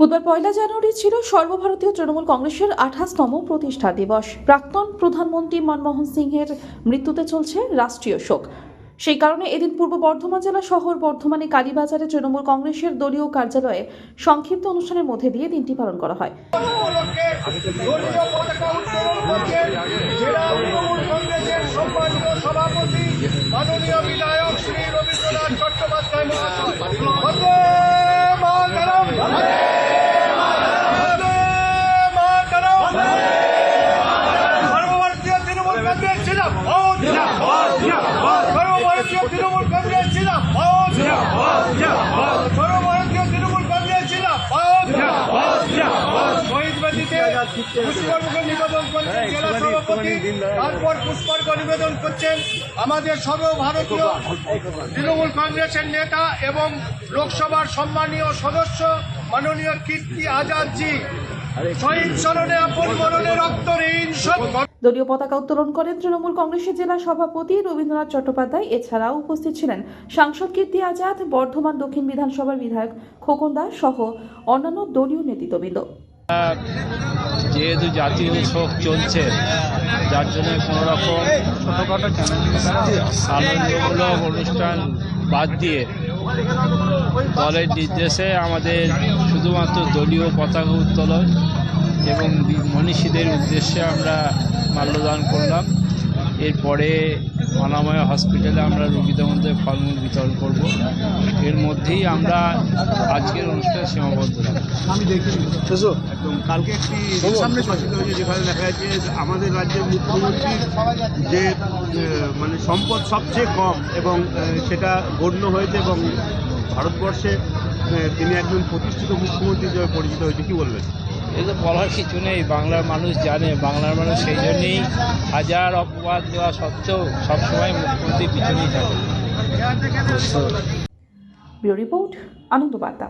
বুধবার পয়লা জানুয়ারি ছিল সর্বভারতীয় তৃণমূল কংগ্রেসের আঠাশতম প্রতিষ্ঠা দিবস। প্রাক্তন প্রধানমন্ত্রী মনমোহন সিংহের মৃত্যুতে চলছে রাষ্ট্রীয় শোক। সেই কারণে এদিন পূর্ব বর্ধমান জেলা শহর বর্ধমানে কালীবাজারে তৃণমূল কংগ্রেসের দলীয় কার্যালয়ে সংক্ষিপ্ত অনুষ্ঠানের মধ্যে দিয়ে দিনটি পালন করা হয়। Tiramos, vamos, tiramos, vamos, tiramos. Vamos, vamos, vamos, tiramos. বেদিতে নিবেদন করছেন জেলা সভাপতি তারপর পুষ্পার্ঘ্য নিবেদন করছেন আমাদের সর্বভারতীয় তৃণমূল কংগ্রেসের নেতা এবং লোকসভার সম্মানীয় সদস্য মাননীয় কীর্তি আজাদজি। শহীদ স্মরণে আপন মরণে রক্ত ঋণ দলীয় পতাকা উত্তোলন করেন তৃণমূল কংগ্রেসের জেলা সভাপতি রবীন্দ্রনাথ চট্টোপাধ্যায়। এছাড়াও উপস্থিত ছিলেন সাংসদ কীর্তি আজাদ বর্ধমান দক্ষিণ বিধানসভার বিধায়ক খোকন দাস সহ অন্যান্য দলীয় নেতৃত্ববৃন্দ। যেহেতু জাতীয় উৎসব চলছে, যার জন্য কোনো রকম আনন্দমূলক অনুষ্ঠান বাদ দিয়ে দলের নির্দেশে আমাদের শুধুমাত্র দলীয় পতাকা উত্তোলন এবং মনীষীদের উদ্দেশ্যে আমরা মাল্যদান করলাম। এরপরে অনাময় হসপিটালে আমরা রোগীদের মধ্যে ফলমূল বিতরণ করব। এর মধ্যেই আমরা আজকের অনুষ্ঠান সীমাবদ্ধ রাখব। একদম কালকে একটি সামনে প্রচারিত হয়েছে যেখানে দেখা যাচ্ছে আমাদের রাজ্যের মুখ্যমন্ত্রী যে মানে সম্পদ সবচেয়ে কম এবং সেটা গণ্য হয়েছে এবং ভারতবর্ষে তিনি একজন প্রতিষ্ঠিত মুখ্যমন্ত্রী হিসেবে পরিচিত হয়েছে। কি বলবেন? এ তো বলার কিছু নেই। বাংলার মানুষ জানে, বাংলার মানুষ সেই জন্যেই হাজার অপবাদ দেওয়া সত্ত্বেও সবসময় মুখ্যমন্ত্রী পিছনেই থাকে। আনন্দ বার্তা